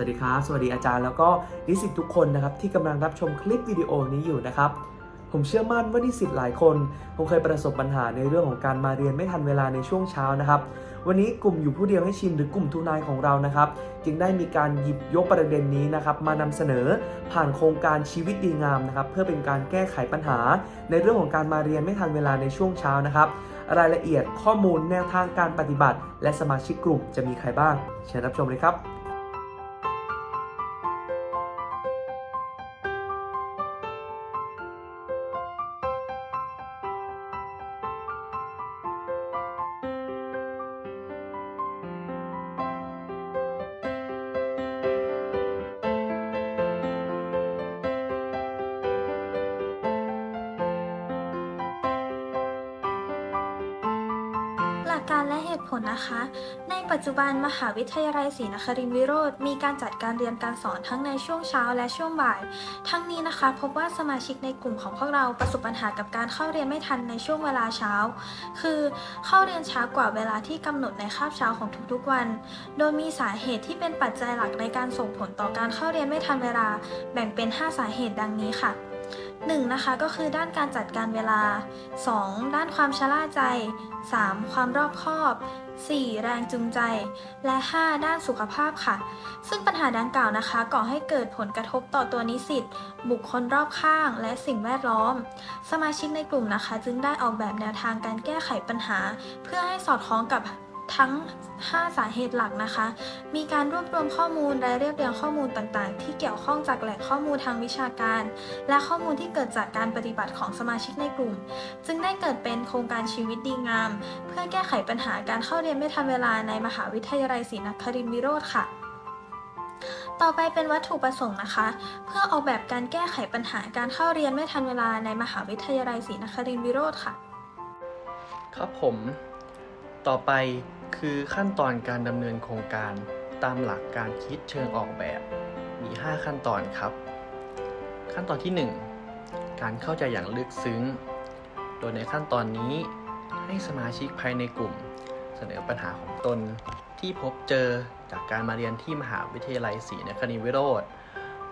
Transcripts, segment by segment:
วัสดีครับ สวัสดีอาจารย์แล้วก็นิสิตทุกคนนะครับที่กำลังรับชมคลิปวิดีโอนี้อยู่นะครับ ผมเชื่อมั่นว่านิสิตหลายคนคงเคยประสบปัญหาในเรื่องของการมาเรียนไม่ทันเวลาในช่วงเช้านะครับ วันนี้กลุ่มอยู่ผู้เดียวให้ชินหรือกลุ่มทุนายของเรานะครับ จึงได้มีการหยิบยกประเด็นนี้นะครับ มานำเสนอผ่านโครงการชีวิตดีงามนะครับ เพื่อเป็นการแก้ไขปัญหา ในเรื่องของการมาเรียนไม่ทันเวลาในช่วงเช้านะครับรายละเอียดข้อมูลแนวทางการปฏิบัติ และสมาชิกกลุ่มจะมีใครบ้างเชิญรับชมเลยครับ เหตุผลนะคะ ในปัจจุบันมหาวิทยาลัยศรีนครินทรวิโรธมีการจัดการเรียนการสอนทั้งในช่วงเช้าและช่วงบ่าย ทั้งนี้นะคะ พบว่าสมาชิกในกลุ่มของพวกเราประสบปัญหากับการเข้าเรียนไม่ทันในช่วงเวลาเช้า คือเข้าเรียนช้ากว่าเวลาที่กำหนดในคาบเช้าของทุกๆวัน โดยมีสาเหตุที่เป็นปัจจัยหลักในการส่งผลต่อการเข้าเรียนไม่ทันเวลา แบ่งเป็น 5 สาเหตุดังนี้ค่ะ 1. นะคะก็คือด้านการจัดการเวลา 2. ด้านความชะล่าใจ 3. ความรอบคอบ 4. แรงจูงใจ และ 5. ด้านสุขภาพค่ะ ซึ่งปัญหาดังกล่าวนะคะ ก่อให้เกิดผลกระทบต่อตัวนิสิตบุคคลรอบข้าง และสิ่งแวดล้อม สมาชิกในกลุ่มนะคะ จึงได้ออกแบบแนวทางการแก้ไขปัญหา เพื่อให้สอดคล้องกับ ทั้ง 5 สาเหตุหลักนะคะ มีการรวบรวมข้อมูลและเรียบเรียงข้อมูลต่างๆ ที่เกี่ยวข้องจากแหล่งข้อมูลทางวิชาการ และข้อมูลที่เกิดจากการปฏิบัติของสมาชิกในกลุ่ม จึงได้เกิดเป็นโครงการชีวิตดีงาม เพื่อแก้ไขปัญหาการเข้าเรียนไม่ทันเวลาในมหาวิทยาลัยศรีนครินทรวิโรธค่ะต่อไปเป็นวัตถุประสงค์นะคะ เพื่อออกแบบการแก้ไขปัญหาการเข้าเรียนไม่ทันเวลาในมหาวิทยาลัยศรีนครินทรวิโรธค่ะ ครับผม ต่อไป คือขั้นตอนการดำเนินโครงการตามหลักการคิดเชิงออกแบบมี 5 ขั้นตอนครับ ขั้นตอนที่ 1 การเข้าใจอย่างลึกซึ้ง โดยในขั้นตอนนี้ให้สมาชิกภายในกลุ่ม เสนอปัญหาของตนที่พบเจอจากการมาเรียนที่มหาวิทยาลัยศรีนครินทร์วิโรธ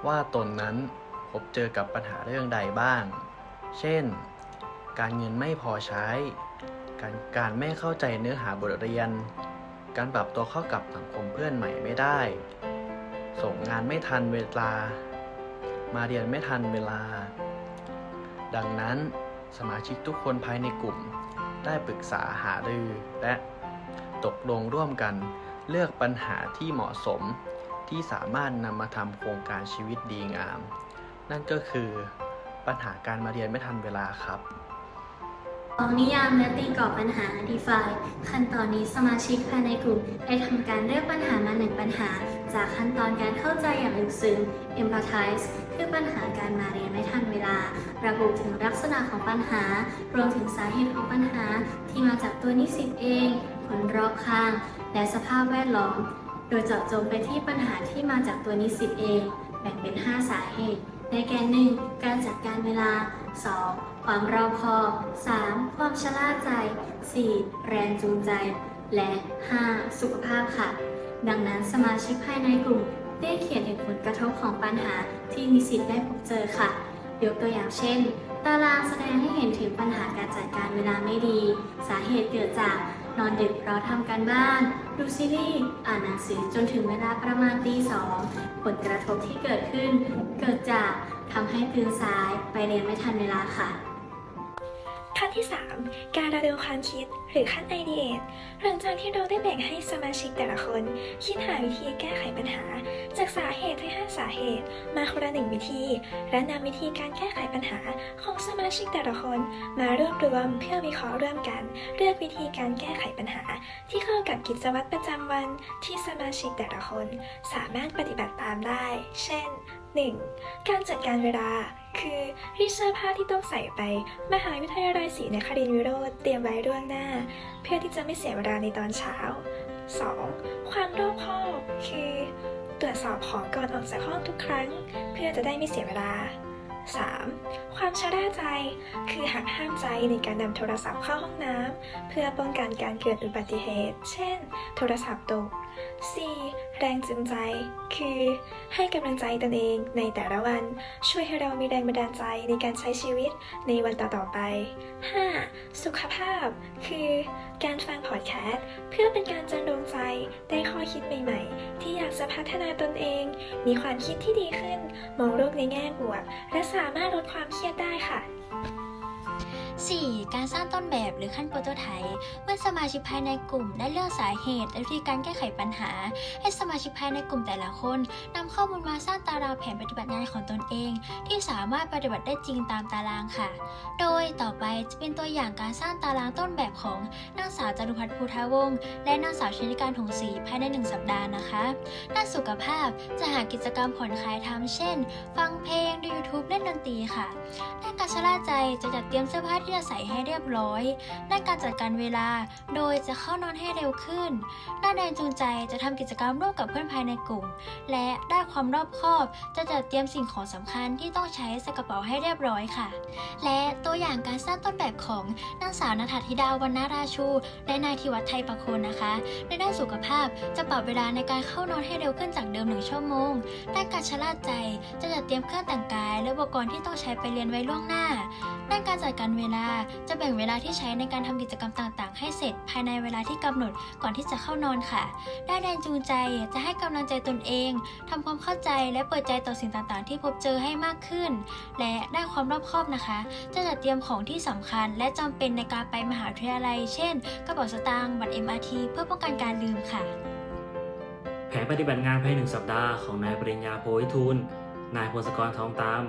ว่าตนนั้นพบเจอกับปัญหาเรื่องใดบ้าง เช่น การเงินไม่พอใช้ การการไม่เข้าใจเนื้อหาบทเรียน การปรับตัวเข้ากับสังคมเพื่อนใหม่ไม่ได้ ส่งงานไม่ทันเวลา มาเรียนไม่ทันเวลา ดังนั้นสมาชิกทุกคนภายในกลุ่ม ได้ปรึกษาหารือและตกลงร่วมกันเลือกปัญหาที่เหมาะสมที่สามารถนำมาทำโครงการชีวิตดีงาม นั่นก็คือปัญหาการมาเรียนไม่ทันเวลาครับ ออกนิยามและตีกรอบปัญหา define ขั้นตอนนี้สมาชิกภายในกลุ่มได้ทำการเลือกปัญหามาหนึ่งปัญหา จากขั้นตอนการเข้าใจอย่างลึกซึ้ง empathize คือปัญหาการมาเรียนไม่ทันเวลา ระบุถึงลักษณะของปัญหา รวมถึงสาเหตุของปัญหา ที่มาจากตัวนิสิตเอง คนรอบข้าง และสภาพแวดล้อม โดยเจาะจงไปที่ปัญหาที่มาจากตัวนิสิตเอง แบ่งเป็น 5 สาเหตุ ได้แก่ 1. การจัดการเวลา 2. ความรอบคอบ 3. ความชลาใจ 4. แรงจูงใจ และ 5. สุขภาพค่ะ ดังนั้นสมาชิกภายในกลุ่ม ได้เขียนถึงผลกระทบของปัญหาที่นิสิตได้พบเจอค่ะ ยกตัวอย่างเช่น ตารางแสดงให้เห็นถึงปัญหาการจัดการเวลาไม่ดี สาเหตุเกิดจากนอนดึกเพราะทำการบ้าน ดูซีรีส์อ่านหนังสือจนถึงเวลาประมาณตีสองผลกระทบที่เกิดขึ้น เกิดจากทำให้ตื่นสายไปเรียนไม่ทันเวลาค่ะ ขั้นที่ 3 การระดมความคิดหรือขั้น ideate หลังจากที่เราได้แบ่งให้สมาชิกแต่ละคน คิดหาวิธีแก้ไขปัญหา จากสาเหตุที่5สาเหตุ มาคนละหนึ่งวิธี และนำวิธีการแก้ไขปัญหาของสมาชิกแต่ละคน มารวบรวมเพื่อวิเคราะห์ร่วมกัน เลือกวิธีการแก้ไขปัญหา กับกิจวัตรประจำวันที่สมาชิกแต่ละคนสามารถปฏิบัติตามได้ เช่น 1. การจัดการเวลา คือรีเสื้อผ้าที่ต้องใส่ไป มหาวิทยาลัยศรีนครินทรวิโรธเตรียมไว้ล่วงหน้า เพื่อที่จะไม่เสียเวลาในตอนเช้า 2. ความรอบคอบ คือ ตรวจสอบของก่อนออกจากห้องทุกครั้ง เพื่อจะได้ไม่เสียเวลา 3. ความชะล่าใจ คือหักห้ามใจในการนำโทรศัพท์เข้าห้องน้ำเพื่อป้องกันการเกิดอุบัติเหตุ เช่น โทรศัพท์ตก 4. แรงจูงใจ คือ ให้กำลังใจตนเองในแต่ละวัน ช่วยให้เรามีแรงบันดาลใจในการใช้ชีวิตในวันต่อๆไป 5. สุขภาพ คือ การฟังพอดแคสต์เพื่อเป็นการจันดวงใจ ได้ข้อคิดใหม่ๆ ที่อยากจะพัฒนาตนเอง มีความคิดที่ดีขึ้น มองโลกในแง่บวก และสามารถลดความเครียดได้ค่ะ 4. การสร้างต้นแบบหรือขั้นโปรโตไทป์เมื่อสมาชิกภายในกลุ่มได้เลือกสาเหตุและวิธีการแก้ไขปัญหา ให้สมาชิกภายในกลุ่มแต่ละคนนำข้อมูลมาสร้างตารางแผนปฏิบัติงานของตนเอง ที่สามารถปฏิบัติได้จริงตามตารางค่ะ โดยต่อไปจะเป็นตัวอย่างการสร้างตารางต้นแบบของนางสาวจารุพัฒน์ภูทาวงศ์และนางสาวชนิการถงศรีภายใน 1 สัปดาห์นะคะด้านสุขภาพจะหากิจกรรมผ่อนคลายทำเช่น ฟังเพลงดู YouTube เล่นดนตรีค่ะด้านการชะล่าใจจะจัดเตรียมเสื้อผ้าที่จะใส่ให้เรียบร้อยด้านการจัดการเวลา โดยจะเข้านอนให้เร็วขึ้น ด้านแรงจูงใจจะทำกิจกรรมร่วมกับเพื่อนภายในกลุ่ม และด้านความรอบคอบจะจัดเตรียมสิ่งของสำคัญที่ต้องใช้ใส่กระเป๋าให้เรียบร้อยค่ะ และตัวอย่างการสร้างต้นแบบของนางสาวนัฐธิดาวรรณราชู และนายธิวัฒน์ไทยประโคนนะคะในด้านสุขภาพจะปรับเวลาในการเข้านอนให้เร็วขึ้นจากเดิมหนึ่งชั่วโมงด้านการชะล่าใจจะจัดเตรียมเครื่องแต่งกาย และอุปกรณ์ที่ต้องใช้ไปเรียนไว้ล่วงหน้า ด้านการจัดการเวลาจะแบ่งเวลาที่ใช้ในการทำกิจกรรมต่าง ๆ ให้เสร็จภายในเวลาที่กำหนดก่อนที่จะเข้านอนค่ะ ด้านแรงจูงใจจะให้กำลังใจตนเองทำความเข้าใจและเปิดใจต่อสิ่งต่าง ๆ ที่พบเจอให้มากขึ้น และด้านความรอบคอบนะคะ จะจัดเตรียมของที่สำคัญ และจำเป็นในการไปมหาวิทยาลัย เช่น กระเป๋าสตางค์บัตร MRT เพื่อป้องกันการลืมค่ะ แผนปฏิบัติงานภายในหนึ่งสัปดาห์ของนายปริญญาโพวิทูลนายพงศกรทองตาม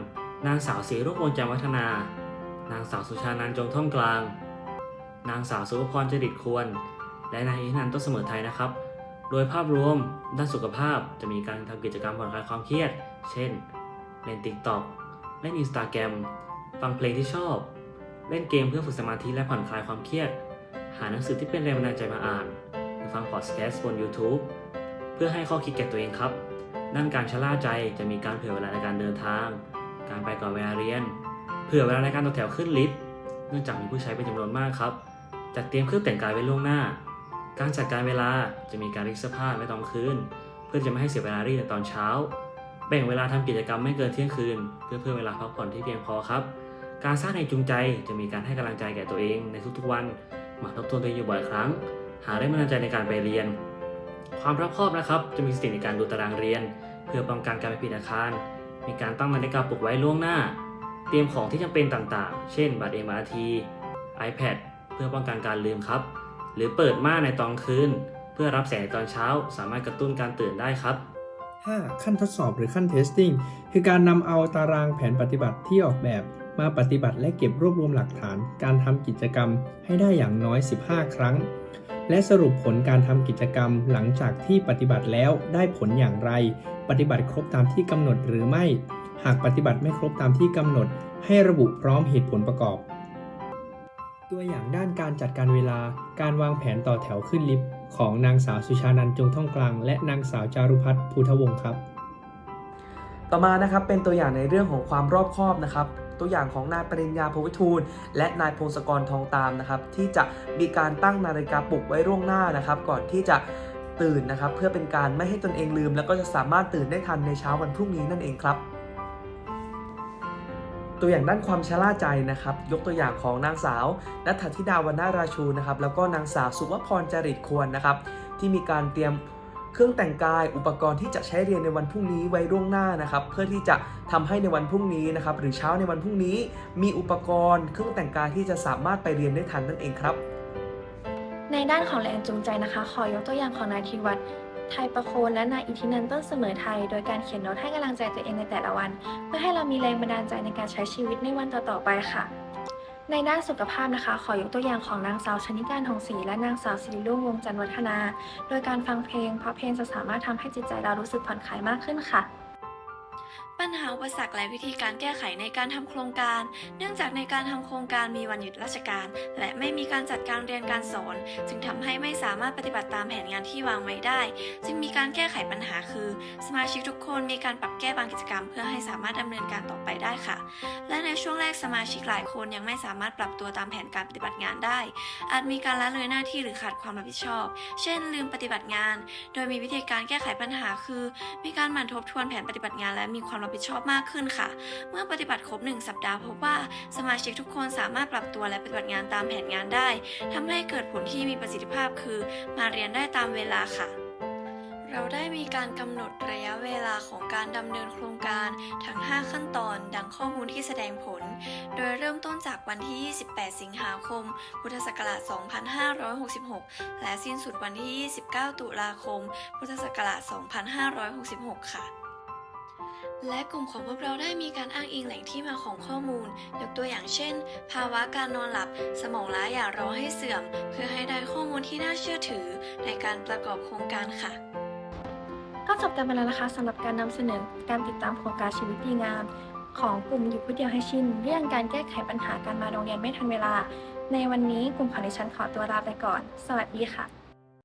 นางสาวศรีรุ่งโรจน์จันทร์วัฒนา นางสาวสุชานันจงท่องกลาง นางสาวสุภพรจริตควร และนายอินันท์ต้นเสมอไทยนะครับ โดยภาพรวมด้านสุขภาพจะมีการทำกิจกรรมผ่อนคลายความเครียด เช่น เล่นติ๊กต็อกเล่นอินสตาแกรมฟังเพลงที่ชอบ เล่นเกมเพื่อฝึกสมาธิและผ่อนคลายความเครียด หาหนังสือที่เป็นแรงบันดาลใจมาอ่านหรือฟังพอดแคสต์บน YouTube เพื่อให้ข้อคิดแก่ตัวเองครับ ด้านการชะล่าใจจะมีการเผื่อเวลาในการเดินทาง การไปก่อนเวลาเรียน เผื่อเวลาในการต่อแถวขึ้นลิฟต์เนื่องจากมีผู้ใช้เป็นจำนวนมากครับ จัดเตรียมเครื่องแต่งกายไว้ล่วงหน้า การจัดการเวลาจะมีการรีดเสื้อผ้าไว้ตอนคืนเพื่อจะไม่ให้เสียเวลารีดในตอนเช้า แบ่งเวลาทำกิจกรรมไม่เกินเที่ยงคืน เพื่อเพิ่มเวลาพักผ่อนที่เพียงพอครับ การสร้างแรงจูงใจจะมีการให้กำลังใจแก่ตัวเองในทุกๆวันหมั่นทบทวนตัวเองอยู่บ่อยครั้ง หาแรงบันดาลใจในการไปเรียน ความรอบคอบนะครับจะมีสติในการดูตารางเรียน เพื่อป้องกันการไปผิดอาคาร มีการตั้งนาฬิกาปลุกไว้ล่วงหน้า เตรียมของที่จำเป็นต่างๆ เช่น บัตร MRT iPad เพื่อป้องกันการลืมครับ หรือเปิดม่านในตอนคืน เพื่อรับแสงตอนเช้า สามารถกระตุ้นการตื่นได้ครับ 5. ขั้นทดสอบหรือขั้น testing คือการนำเอาตารางแผนปฏิบัติที่ออกแบบ มาปฏิบัติและเก็บรวบรวมหลักฐาน การทำกิจกรรมให้ได้อย่างน้อย 15 ครั้ง และสรุปผลการทำกิจกรรมหลังจากที่ปฏิบัติแล้วได้ผลอย่างไร ปฏิบัติครบตามที่กำหนดหรือไม่ หากปฏิบัติไม่ครบตามที่กำหนด ให้ระบุพร้อมเหตุผลประกอบ ตัวอย่างด้านการจัดการเวลา การวางแผนต่อแถวขึ้นลิฟต์ของนางสาวสุชานันท์จงท่องกลาง และนางสาวจารุพัฒน์ภูทวงศ์ครับ ต่อมานะครับเป็นตัวอย่างในเรื่องของความรอบคอบนะครับตัวอย่างของนายปริญญาโพวิทูลและนายพงศกรทองตามนะครับ ที่จะมีการตั้งนาฬิกาปลุกไว้ล่วงหน้านะครับ ก่อนที่จะตื่นนะครับ เพื่อเป็นการไม่ให้ตนเองลืม แล้วก็จะสามารถตื่นได้ทันในเช้าวันพรุ่งนี้นั่นเองครับ ตัวอย่างด้านความชะล่าใจนะครับ ยกตัวอย่างของนางสาวนัทธิดาวรรณราชูนะครับ แล้วก็นางสาวสุวพรจริตควรนะครับ ที่มีการเตรียมเครื่องแต่งกายอุปกรณ์ที่จะใช้เรียนในวันพรุ่งนี้ไว้ล่วงหน้านะครับ เพื่อที่จะทำให้ในวันพรุ่งนี้นะครับ หรือเช้าในวันพรุ่งนี้ มีอุปกรณ์ เครื่องแต่งกายที่จะสามารถไปเรียนได้ทันนั่นเองครับ ในด้านของแรงจูงใจนะคะ ขอยกตัวอย่างของนายธีวัฒน์ ไทยประโคนและนายอิทธินันท์ต้นเสมอไทย โดยการเขียนโน้ตให้กำลังใจตัวเองในแต่ละวัน เพื่อให้เรามีแรงบันดาลใจในการใช้ชีวิตในวันต่อๆไปค่ะ ในด้านสุขภาพนะคะ ขอยกตัวอย่างของนางสาวชนิการทองศรีและนางสาวสิริรุ่งวงจันทร์วัฒนา โดยการฟังเพลงเพราะเพลงจะสามารถทำให้จิตใจเรารู้สึกผ่อนคลายมากขึ้นค่ะ ปัญหาอุปสรรคและวิธีการแก้ไขในการทำโครงการ เนื่องจากในการทำโครงการมีวันหยุดราชการ และไม่มีการจัดการเรียนการสอน จึงทำให้ไม่สามารถปฏิบัติตามแผนงานที่วางไว้ได้ จึงมีการแก้ไขปัญหาคือ สมาชิกทุกคนมีการปรับแก้บางกิจกรรม เพื่อให้สามารถดำเนินการต่อไปได้ค่ะ และในช่วงแรกสมาชิกหลายคนยังไม่สามารถปรับตัวตามแผนการปฏิบัติงานได้ อาจมีการละเลยหน้าที่หรือขาดความรับผิดชอบ เช่น ลืมปฏิบัติงาน โดยมีวิธีการแก้ไขปัญหาคือ มีการหมั่นทบทวนแผนปฏิบัติงาน และมีความรับผิดชอบมากขึ้นค่ะ เมื่อปฏิบัติครบ 1 สัปดาห์พบว่าสมาชิกทุกคนสามารถปรับตัวและปฏิบัติงานตามแผนงานได้ทำให้เกิดผลที่มีประสิทธิภาพคือ มาเรียนได้ตามเวลาค่ะเราได้มีการกำหนดระยะเวลาของการดำเนินโครงการทั้ง 5 ขั้นตอนดังข้อมูลที่แสดงผล โดยเริ่มต้นจากวันที่ 28 สิงหาคม พุทธศักราช 2566 และสิ้นสุดวันที่ 29 ตุลาคม พุทธศักราช 2566 ค่ะ และกลุ่มของพวกเราได้มีการอ้างอิงแหล่งที่มาของข้อมูล ยกตัวอย่างเช่น ภาวะการนอนหลับ สมองล้าอย่ารอให้เสื่อม เพื่อให้ได้ข้อมูลที่น่าเชื่อถือในการประกอบโครงการค่ะ ก็จบกันไปแล้วนะคะสำหรับการนำเสนอการติดตามโครงการชีวิตดีงาม ของกลุ่มอยู่ผู้เดียวให้ชินเรื่องการแก้ไขปัญหาการมาโรงเรียนไม่ทันเวลา ในวันนี้กลุ่มของดิฉันขอตัวลาไปก่อน สวัสดีค่ะ